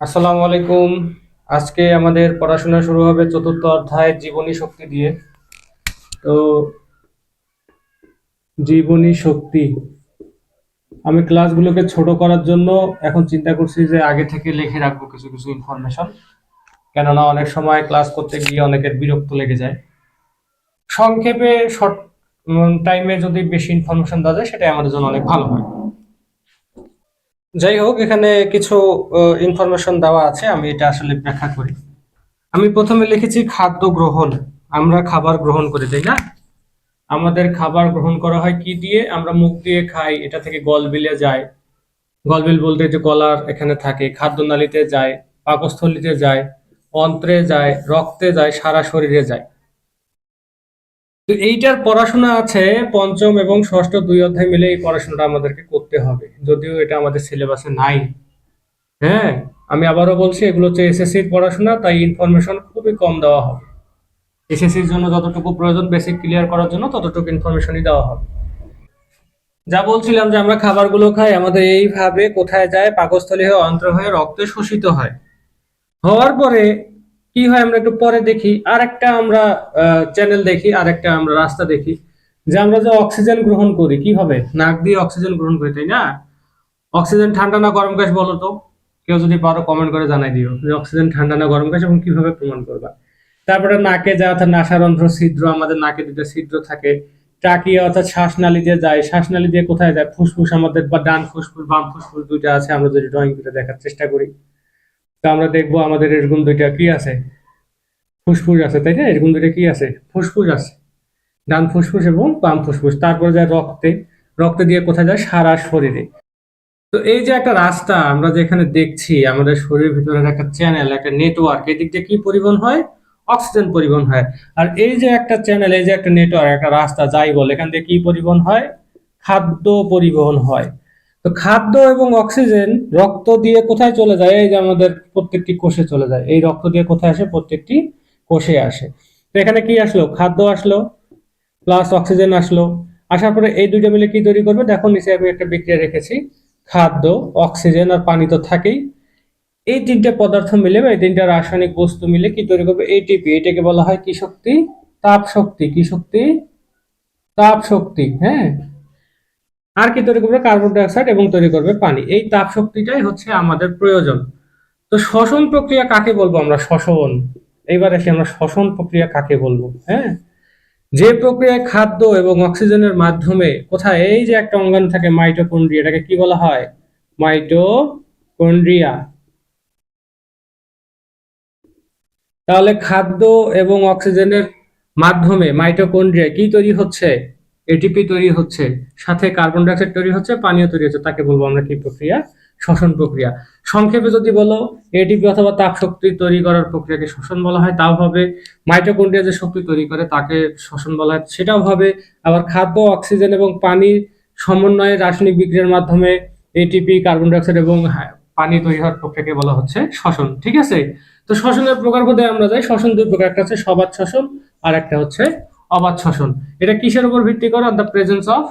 আসসালামু আলাইকুম। আজকে আমাদের পড়াশোনা শুরু হবে চতুর্থ অধ্যায় জীবনী শক্তি দিয়ে। তো জীবনী শক্তি। আমি ক্লাসগুলোকে ছোট করার জন্য এখন চিন্তা করছি যে আগে থেকে লিখে রাখব কিছু কিছু ইনফরমেশন কেননা অনেক সময় ক্লাস করতে গিয়ে অনেকের বিরক্ত লেগে যায়। সংক্ষেপে শর্ট টাইমে যদি বেশি ইনফরমেশন দেওয়া যায়, সেটাই আমাদের জন্য অনেক ভালো হয়। যাই হোক, এখানে কিছু ইনফরমেশন দেওয়া আছে, আমি এটা আসলে ব্যাখ্যা করি। আমি প্রথমে লিখেছি খাদ্য গ্রহণ। আমরা খাবার গ্রহণ করি, তাই না? আমাদের খাবার গ্রহণ করা হয় কি দিয়ে? আমরা মুখ দিয়ে খাই, এটা থেকে গলবিলে যায়। গলবিল বলতে যে গলার এখানে থাকে, খাদ্যনালীতে যায়, পাকস্থলীতে যায়, অন্ত্রে যায়, রক্তে যায়, সারা শরীরে যায়। তো এইটার পড়াশোনা আছে পঞ্চম এবং ষষ্ঠ দুই অধ্যায় মিলে এই পড়াশোনাটা আমাদেরকে করতে হবে। যদিও এটা আমাদের সিলেবাসে নাই। হ্যাঁ আমি আবারও বলছি, এগুলো হচ্ছে এসএসসির পড়াশোনা, তাই ইনফরমেশন খুবই কম দেওয়া হবে। এসএসসির জন্য যতটুকু প্রয়োজন বেসিক ক্লিয়ার করার জন্য ততটুকু ইনফরমেশনই দেওয়া হবে। যা বলছিলাম যে আমরা খাবারগুলো খাই, আমাদের এইভাবে কোথায় যায়, পাকস্থলী হয়ে, অন্ত্র হয়ে, রক্তে শোষিত হয়। হওয়ার পরে কি হয় আমরা একটু পরে দেখি। আর একটা আমরা চ্যানেল দেখি আর একটা আমরা রাস্তা দেখি যে আমরা যে অক্সিজেন গ্রহণ করি কীভাবে নাক দিয়ে অক্সিজেন গ্রহণ করি, তাই না? অক্সিজেন ঠান্ডা না গরম গ্যাস বলো তো? কেউ যদি পারো কমেন্ট করে জানাই দিও যে অক্সিজেন ঠান্ডা না গরম গ্যাস এবং কীভাবে প্রমাণ করবা। তারপরে নাকে যা অর্থাৎ নাসারন্ধ্র ছিদ্র, আমাদের নাকে দুটো ছিদ্র থাকে। ট্রাকিয়া অর্থাৎ শ্বাসনালী দিয়ে যায়, শ্বাসনালী দিয়ে কোথায় যায়? ফুসফুস আমাদের বা ডান ফুসফুস, বাম ফুসফুস দুইটা আছে, আমরা যদি ড্রয়িং করে দেখার চেষ্টা করি। আমরা দেখব আমাদের এরকম দুইটা কি আছে? ফুসফুস আছে, তাই না? এরকম দুইটা কি আছে? ফুসফুস আছে। ডান ফুসফুস এবং বাম ফুসফুস। তারপরে যায় রক্তে। রক্তে দিয়ে কোথায় যায়? সারা শরীরে। তো এই যে একটা রাস্তা আমরা যেখানে দেখছি, আমাদের শরীরের ভিতরে একটা চ্যানেল একটা নেটওয়ার্ক এদিক দিয়ে কি পরিবহন হয়? অক্সিজেন পরিবহন হয়। আর এই যে একটা চ্যানেল এই যে একটা নেটওয়ার্ক একটা রাস্তা, যাই বল, এখান থেকে কি পরিবহন হয়? খাদ্য পরিবহন হয়। তো খাদ্য এবং অক্সিজেন রক্ত দিয়ে কোথায় চলে যায়? এই যে আমাদের প্রত্যেকটি কোষে চলে যায়। এই রক্ত দিয়ে কোথায় আসে? প্রত্যেকটি কোষে আসে। তো এখানে কি আসলো? খাদ্য আসলো প্লাস অক্সিজেন আসলো। আসার পরে এই দুইটা মিলে কি তৈরি করবে? দেখো, নিচে আমি একটা বিক্রিয়া রেখেছি। খাদ্য, অক্সিজেন আর পানি তো থাকেই। এই তিনটে পদার্থ মিলে বা এই তিনটা রাসায়নিক বস্তু মিলে কি তৈরি করবে? এটিপি এটাকে বলা হয় কি শক্তি? তাপ শক্তি। কি শক্তি? তাপ শক্তি হ্যাঁ? আর কি তৈরি করবে? কার্বন ডাইঅক্সাইড এবং তৈরি করবে পানি। এই তাপ শক্তিটাই হচ্ছে আমাদের প্রয়োজন। তো শ্বসন প্রক্রিয়া কাকে বলব আমরা? শ্বসন। এইবার এসে আমরা শ্বসন প্রক্রিয়া কাকে বলব? হ্যাঁ? যে প্রক্রিয়ায় খাদ্য এবং অক্সিজেনের মাধ্যমে কোথায়? এই যে একটা অঙ্গাণু থাকে, মাইটোকন্ড্রিয়া, এটাকে কি বলা হয়? মাইটোকন্ড্রিয়া। তাহলে খাদ্য এবং অক্সিজেনের মাধ্যমে মাইটোকন্ড্রিয়া কি তৈরি হচ্ছে? এটিপি তৈরি হচ্ছে সাথে কার্বন ডাইঅক্সাইড তৈরি হচ্ছে পানীয় তৈরি হচ্ছে তাকে বলব আমরা কি প্রক্রিয়া? শ্বসন প্রক্রিয়া। সংক্ষেপে যদি বলো এটিপি অথবা তাপ শক্তি তৈরি করার প্রক্রিয়াকে শ্বসন বলা হয় তাও হবে মাইটোকন্ড্রিয়া যে শক্তি তৈরি করে তাকে শ্বসন বলা হয় সেটাও হবে আবার খাদ্য অক্সিজেন এবং পানির সমন্বয়ে রাসায়নিক বিক্রিয়ার মাধ্যমে এটিপি কার্বন ডাইঅক্সাইড এবং হ্যাঁ, পানি তৈরি হওয়ার প্রক্রিয়াকে বলা হচ্ছে শ্বসন ঠিক আছে? তো শ্বসনের প্রকার বোধে আমরা যাই। শ্বসন দুই প্রকার একটা হচ্ছে সবাদ শ্বসন আর একটা হচ্ছে অবাধ শ্বসন এটা কিসের উপর ভিত্তি করে? On the presence of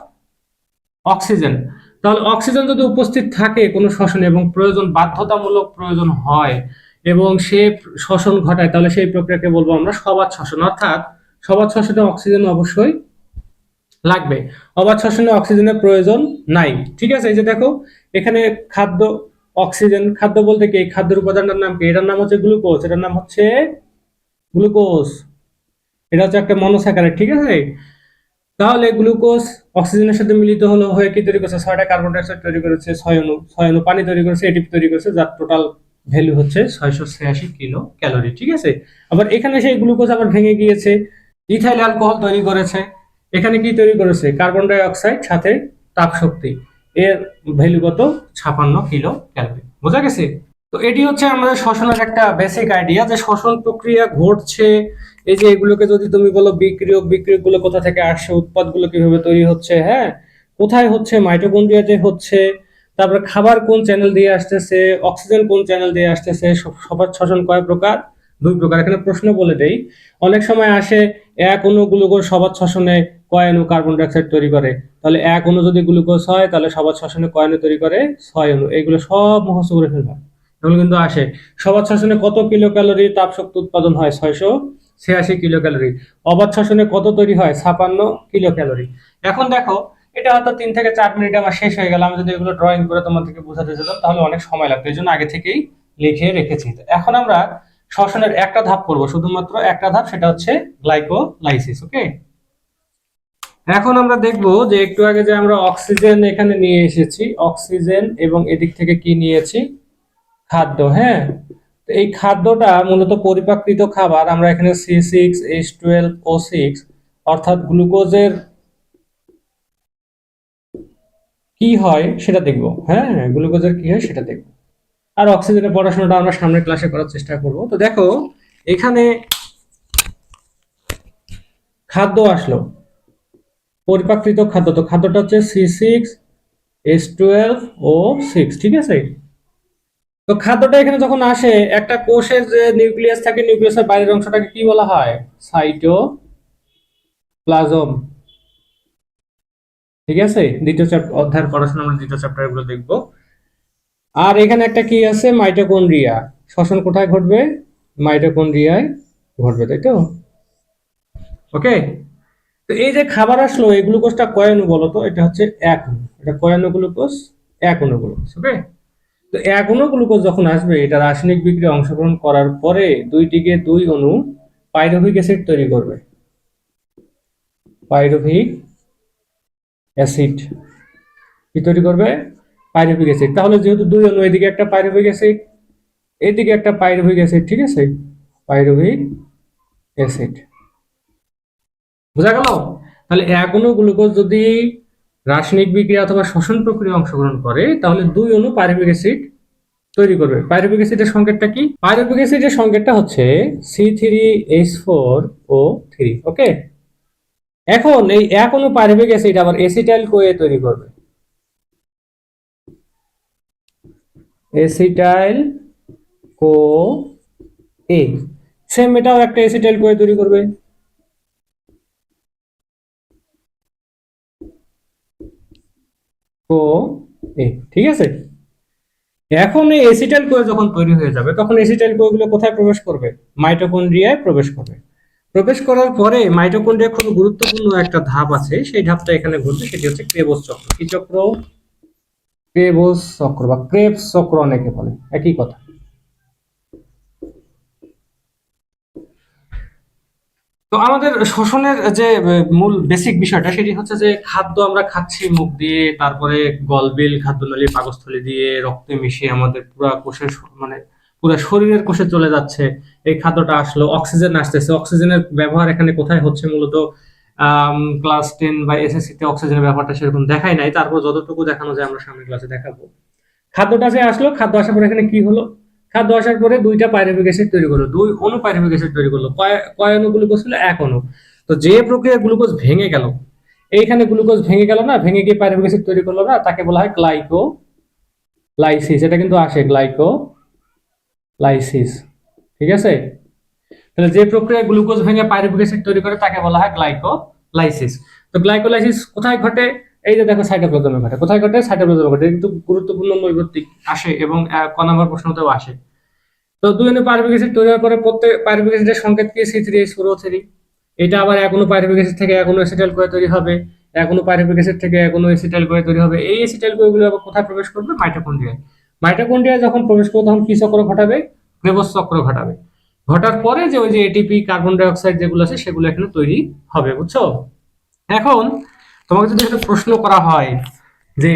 oxygen তাহলে অক্সিজেন যদি উপস্থিত থাকে কোনো শ্বসনে এবং প্রয়োজন, বাধ্যতামূলক প্রয়োজন হয় এবং সে শ্বসন ঘটায়, তাহলে সেই প্রক্রিয়াকে বলব আমরা সবাদ শ্বসন অর্থাৎ সবাদ শ্বসনে অক্সিজেন অবশ্যই লাগবে। অবাধ শ্বসনে অক্সিজেনের প্রয়োজন নাই। ঠিক আছে? এই যে দেখো, এখানে খাদ্য অক্সিজেন খাদ্য বলতে কি? খাদ্যের উপাদানটার নাম কি? এটার নাম হচ্ছে গ্লুকোজ এটার নাম হচ্ছে গ্লুকোজ এটা হচ্ছে একটা মনোস্যাকারাইড ঠিক আছে? তাহলে গ্লুকোজ অক্সিজেনের সাথে মিলিত হলো, হয়ে কি তৈরি করছে? ছয়টা কার্বন ডাইঅক্সাইড তৈরি করেছে, ছয় অণু ছয় অণু পানি তৈরি করেছে এটিপি তৈরি করেছে, যার টোটাল ভ্যালু হচ্ছে ছয়শো ছিয়াশি কিলো ক্যালোরি, ঠিক আছে? আবার এখানে সেই গ্লুকোজ আবার ভেঙে গিয়েছে, ইথাইল অ্যালকোহল তৈরি করেছে। এখানে কি তৈরি করেছে? কার্বন ডাই অক্সাইড সাথে তাপ শক্তি এর ভ্যালু কত? ছাপান্ন কিলো ক্যালোরি, বোঝা গেছে? তো এটি হচ্ছে আমাদের শ্বসনের একটা বেসিক আইডিয়া যে শ্বসন প্রক্রিয়া ঘটছে এই যে এগুলোকে যদি তুমি বলো বিক্রিয়ক বিক্রিয়কগুলো কোথা থেকে আসছে, উৎপাদগুলো কীভাবে তৈরি হচ্ছে হ্যাঁ? কোথায় হচ্ছে মাইটোকন্ড্রিয়াতে হচ্ছে, তারপরে খাবার কোন চ্যানেল দিয়ে আসতেছে অক্সিজেন কোন চ্যানেল দিয়ে আসতেছে সবার শ্বসন কয় প্রকার? দুই প্রকার। এখানে প্রশ্ন বলে দেই, অনেক সময় আসে এক অণু গ্লুকোজ সবার শ্বসনে কয় অণু কার্বন ডাইঅক্সাইড তৈরি করে? তাহলে এক অণু যদি গ্লুকোজ হয়, তাহলে সবার শ্বসনে কয় অণু তৈরি করে? ছয় অণু। এগুলো সব মুখস্থ করে ফেলবা। এগুলো কিন্তু আসে, সবার শ্বসনে কত কিলো ক্যালোরি তাপ শক্তি উৎপাদন হয়? ছয়শো। ছিয়াশি কিলো ক্যালোরি শ্বসনে কত তৈরি হয়? ছাপান্ন কিলো ক্যালোরি এখন দেখো, এটা হয়তো তিন থেকে চার মিনিট আমার শেষ হয়ে গেল। আমি যদি এগুলো ড্রয়িং করে তোমাদেরকে বোঝাতে যেতাম, তাহলে অনেক সময় লাগতো। এই জন্য আগে থেকেই লিখে রেখেছি। এখন আমরা শ্বসনের একটা ধাপ করব, শুধুমাত্র একটা ধাপ, সেটা হচ্ছে গ্লাইকোলাইসিস ওকে এখন আমরা দেখব যে একটু আগে যে আমরা অক্সিজেন এখানে নিয়ে এসেছি অক্সিজেন এবং এদিক থেকে কি নিয়েছি? খাদ্য হ্যাঁ? তো এই খাদ্যটা মূলত পরিপাকৃত খাবার, আমরা এখানে C six H twelve O six অর্থাৎ গ্লুকোজের কি হয় সেটা দেখব। হ্যাঁ গ্লুকোজের কি হয় সেটা দেখব। আর অক্সিজেনের পড়াশোনাটা আমরা সামনের ক্লাসে করার চেষ্টা করব। তো দেখো, এখানে খাদ্য আসলো। পরিপাকৃত খাদ্য, তো খাদ্যটা হচ্ছে C six H twelve O six ঠিক আছে? তো খাদ্যটা এখানে যখন আসে, একটা কোষের যে নিউক্লিয়াস থাকে, নিউক্লিয়াসের বাইরের অংশটাকে কি বলা হয়? সাইটো প্লাজম ঠিক আছে? দ্বিতীয় চ্যাপ্টার অধ্যায়ের পড়াশোনা আমরা দ্বিতীয় চ্যাপ্টারগুলো দেখব। আর এখানে একটা কি আছে? মাইটোকন্ড্রিয়া। শ্বসন কোথায় ঘটবে? মাইটোকন্ড্রিয়ায় ঘটবে, তাই তো? ওকে? তো এই যে খাবার আসলো, এই গ্লুকোজটা কয় অণু বলো তো? এটা হচ্ছে এক অণু এটা কয় অণু গ্লুকোজ এক অণু গ্লুকোজ ওকে? তো এক অণু গ্লুকোজ যখন আসবে, এটা রাসায়নিক বিক্রিয়া অংশগ্রহণ করার পরে দুই দিকে দুই অণু পাইরুভিক অ্যাসিড তৈরি করবে। পাইরুভিক অ্যাসিড কি তৈরি করবে? Pyruvic acid. তাহলে যেহেতু দুই অণু, এদিকে একটা পাইরুভিক অ্যাসিড, এদিকে একটা পাইরুভিক অ্যাসিড, ঠিক আছে? Pyruvic acid. বোঝা গেল? তাহলে এক অণু গ্লুকোজ যদি রাসায়নিক বিক্রিয়া অথবা শ্বসন প্রক্রিয়া অংশগ্রহণ করে, তাহলে দুই অণু পাইরুভিক অ্যাসিড তৈরি করবে। পাইরুভিক অ্যাসিডের সংকেতটা কি? পাইরুভিক অ্যাসিডের সংকেতটা হচ্ছে C three H four O three okay? এখন এই এক অণু পাইরুভিক অ্যাসিড আবার এসিটাইল কোয়ে তৈরি করবে। এসিটাইল কো এ সেম এটাও একটা এসিটাইল কোয়ে তৈরি করবে। কো এ, ঠিক আছে? এখন এই এসিটাইল কোয়ে যখন তৈরি হয়ে যাবে, তখন এসিটাইল কোয়েগুলো কোথায় প্রবেশ করবে? মাইটোকন্ড্রিয়ায় প্রবেশ করবে। প্রবেশ করার পরে মাইটোকন্ড্রিয়া খুব গুরুত্বপূর্ণ একটা ধাপ আছে। সেই ধাপটা এখানে ঘটবে সেটি হচ্ছে ক্রেবস চক্র। কি চক্র? ক্রেবস চক্র বা ক্রেবস চক্র অনেকে বলে। একই কথা। তো আমাদের শোষণের যে মূল বেসিক বিষয়টা সেটি হচ্ছে যে, খাদ্য আমরা খাচ্ছি মুখ দিয়ে, তারপরে গলবিল, খাদ্যনালী, পাকস্থলী দিয়ে, রক্তে মিশিয়ে আমাদের পুরা কোষের মানে পুরো শরীরের কোষে চলে যাচ্ছে। এই খাদ্যটা আসলো, অক্সিজেন আসতেছে। অক্সিজেনের ব্যবহার এখানে কোথায় হচ্ছে মূলত? ক্লাস টেন বা এসএসসি তে অক্সিজেনের ব্যাপারটা সেরকম দেখাই নাই। তারপর যতটুকু দেখানো যায় আমরা সামনের ক্লাসে দেখাবো। খাদ্যটা যে আসলো, খাদ্য আসার পর এখানে কি হলো? খাদ্য আসার পরে দুইটা পাইরুভিক অ্যাসিড তৈরি করল, দুই অনু পাইরুভিক অ্যাসিড তৈরি করল, কয় অণু গ্লুকোজ ছিল এক অনু তো যে প্রক্রিয়া গ্লুকোজ ভেঙে গেল, এইখানে গ্লুকোজ ভেঙে গেল না, ভেঙে গিয়ে পাইরুভিক অ্যাসিড তৈরি করল না, তাকে বলা হয় গ্লাইকো লাইসিস, এটা কিন্তু আসে গ্লাইকো লাইসিস, ঠিক আছে? তাহলে যে প্রক্রিয়া গ্লুকোজ ভেঙে পাইরুভিক অ্যাসিড তৈরি করে, তাকে বলা হয় গ্লাইকো লাইসিস। তো গ্লাইকোলাইসিস কোথায় ঘটে? এই যে দেখো সাইটোপ্লাজমে ঘটে কোথায় ঘটে? সাইটোপ্লাজমে ঘটে কিন্তু গুরুত্বপূর্ণ নৈর্গতিক আসে এবং ক নম্বর প্রশ্নতেও আসে। তো দুই অনু পাইরুভিক অ্যাসিড তৈরি হওয়ার পরে প্রত্যেক পাইরুভিক অ্যাসিডের সংকেত কি? C three H three. এটা আবার এখনও পাইরুভিক অ্যাসিড থেকে এখনও অ্যাসিটাইল কোয়ে তৈরি হবে। এখনও পাইরুভিক অ্যাসিড থেকে এখনও অ্যাসিটাইল কোয়ে তৈরি হবে। এই অ্যাসিটাইল কোয়েগুলো আবার কোথায় প্রবেশ করবে? মাইটোকন্ড্রিয়ায়। মাইটোকন্ড্রিয়ায় যখন প্রবেশ করবে, তখন কি চক্র ঘটাবে? ক্রেবস চক্র ঘটাবে। ঘটার পরে যে ওই যে এটিপি কার্বন ডাই অক্সাইড যেগুলো আছে, সেগুলো এখানে তৈরি হবে, বুঝছ? এখন তোমাকে যদি একটা প্রশ্ন করা হয় যে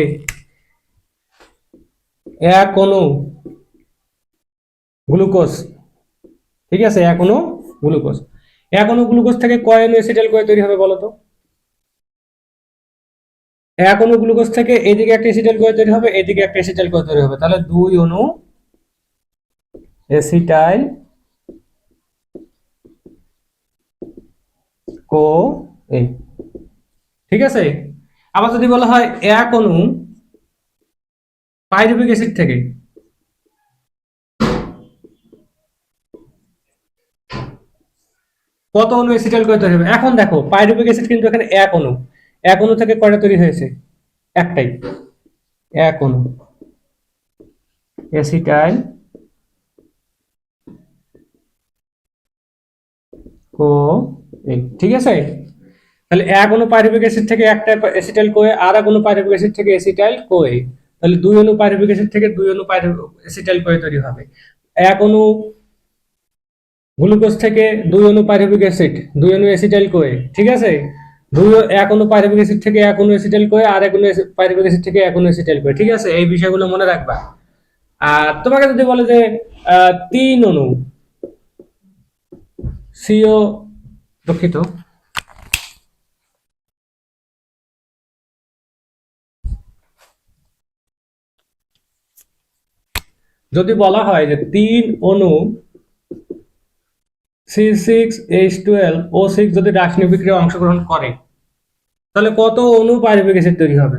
এক অণু গ্লুকোজ ঠিক আছে এক অণু গ্লুকোজ এক অণু গ্লুকোজ থেকে কয় অণু অ্যাসিটাইল কোয়ে তৈরি হবে বলো তো? এক অণু গ্লুকোজ থেকে এদিকে একটা অ্যাসিটাইল কোয়ে তৈরি হবে, এদিকে একটা অ্যাসিটাইল কোয়ে তৈরি হবে। তাহলে দুই অণু অ্যাসিটাইল কো এ ঠিক আছে? আবার যদি বলা হয় এক অনু পাইরুবিক অ্যাসিড থেকে। কত অনু অ্যাসিটাইল করে তৈরি হবে? এখন দেখো পাইরুবিক অ্যাসিড কিন্তু এখানে এক অনু এক অনু থেকে কয়টা তৈরি হয়েছে? একটাই। এক অনু অ্যাসিটাইল কো ঠিক আছে? তাহলে এক অনু পাইরুভিক অ্যাসিড থেকে একটা অ্যাসিটাইল কোয়ে আর এক অনু পাইরুভিক অ্যাসিড থেকে অ্যাসিটাইল কোয়ে, তাহলে দুই অনু পাইরুভিক অ্যাসিড থেকে দুই অনু অ্যাসিটাইল কোয়ে তৈরি হবে। এক অনু গ্লুকোজ থেকে দুই অনু পাইরুভিক অ্যাসিড দুই অনু অ্যাসিটাইল কোয়ে, ঠিক আছে? দুই এক অনু পাইরুভিক অ্যাসিড থেকে এক অনু অ্যাসিটাইল কোয়ে আর এক অনু পাইরুভিক অ্যাসিড থেকে এক অনু অ্যাসিটাইল কোয়ে, ঠিক আছে? এই বিষয়গুলো মনে রাখবা। আর তোমাকে যদি বলে যে তিন অনু সিও দুঃখিত। যদি বলা হয় যে তিন অণু C six H twelve O six যদি রাসায়নিক বিক্রিয়া অংশগ্রহণ করে, তাহলে কত অণু পাইরুভিক অ্যাসিড তৈরি হবে?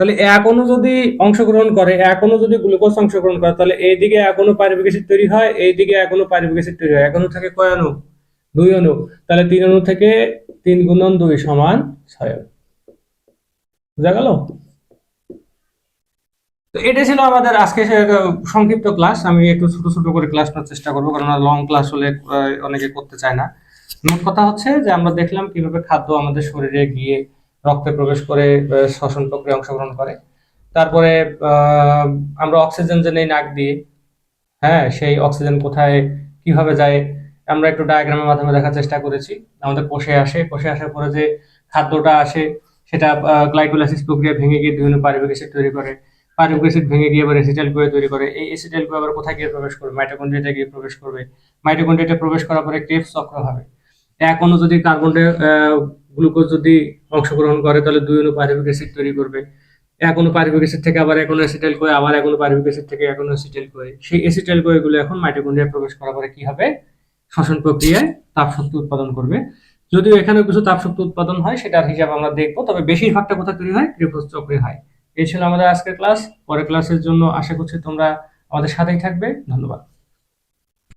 তাহলে এক অণু যদি অংশগ্রহণ করে, এক অণু যদি গ্লুকোজ অংশগ্রহণ করে, তাহলে এইদিকে এক অণু পাইরুভিক অ্যাসিড তৈরি হয় এইদিকে এক অণু পাইরুভিক অ্যাসিড তৈরি হয়। এক অণু থেকে কয় অণু দুই অণু তাহলে তিন অণু থেকে তিন গুণন দুই সমান ছয়। বুঝা গেল? তো এটা ছিল আমাদের আজকে সংক্ষিপ্ত ক্লাস আমি একটু ছোট ছোট করে ক্লাস নেওয়ার চেষ্টা করব কারণ লং ক্লাস হলে অনেকে করতে চায় না। মোট কথা হচ্ছে যে আমরা দেখলাম কীভাবে খাদ্য আমাদের শরীরে গিয়ে রক্তে প্রবেশ করে শ্বসন প্রক্রিয়া অংশগ্রহণ করে। তারপরে আমরা অক্সিজেন যে নেই নাক দিয়ে হ্যাঁ সেই অক্সিজেন কোথায়, কীভাবে যায়, আমরা একটু ডায়াগ্রামের মাধ্যমে দেখার চেষ্টা করেছি। আমাদের কোষে আসে, কোষে আসার পরে যে খাদ্যটা আসে, সেটা গ্লাইকোলাইসিস প্রক্রিয়া ভেঙে গিয়ে বিভিন্ন পারিবারিক তৈরি করে। পারিবারিক অ্যাসিড ভেঙে গিয়ে আবার অ্যাসিটাইল কোয়ে তৈরি করে। এই অ্যাসিটাইল কোয়ে আবার কোথায় গিয়ে প্রবেশ করবে? মাইটোকন্ড্রিয়াতে গিয়ে প্রবেশ করবে। মাইটোকন্ড্রিয়াতে প্রবেশ করার পরে ক্রেবস চক্র হবে? এক অণু যদি কার্বন গ্লুকোজ যদি অংশগ্রহণ করে, তাহলে দুই অণু পারিবারিক অ্যাসিড তৈরি করবে। এক অণু পারিবারিক অ্যাসিড থেকে আবার এক অণু অ্যাসিটাইল কোয়ে আবার এক অণু অ্যাসিড থেকে এক অণু অ্যাসিটাইল কোয়ে সেই অ্যাসিটাইল কোয়েগুলো এখন মাইটোকন্ড্রিয়ায় প্রবেশ করার পরে কি হবে? শ্বসন প্রক্রিয়ায় তাপশক্তি উৎপাদন করবে। যদিও এখানে কিছু তাপশক্তি উৎপাদন হয়, সেটার হিসাব আমরা দেখব। তবে বেশিরভাগটা কোথায় তৈরি হয়? ক্রিপ্টোজ চক্রে হয়। এই ছিল আমাদের আজকের ক্লাস। পরের ক্লাসের জন্য আশা করছি তোমরা আমাদের সাথেই থাকবে। ধন্যবাদ।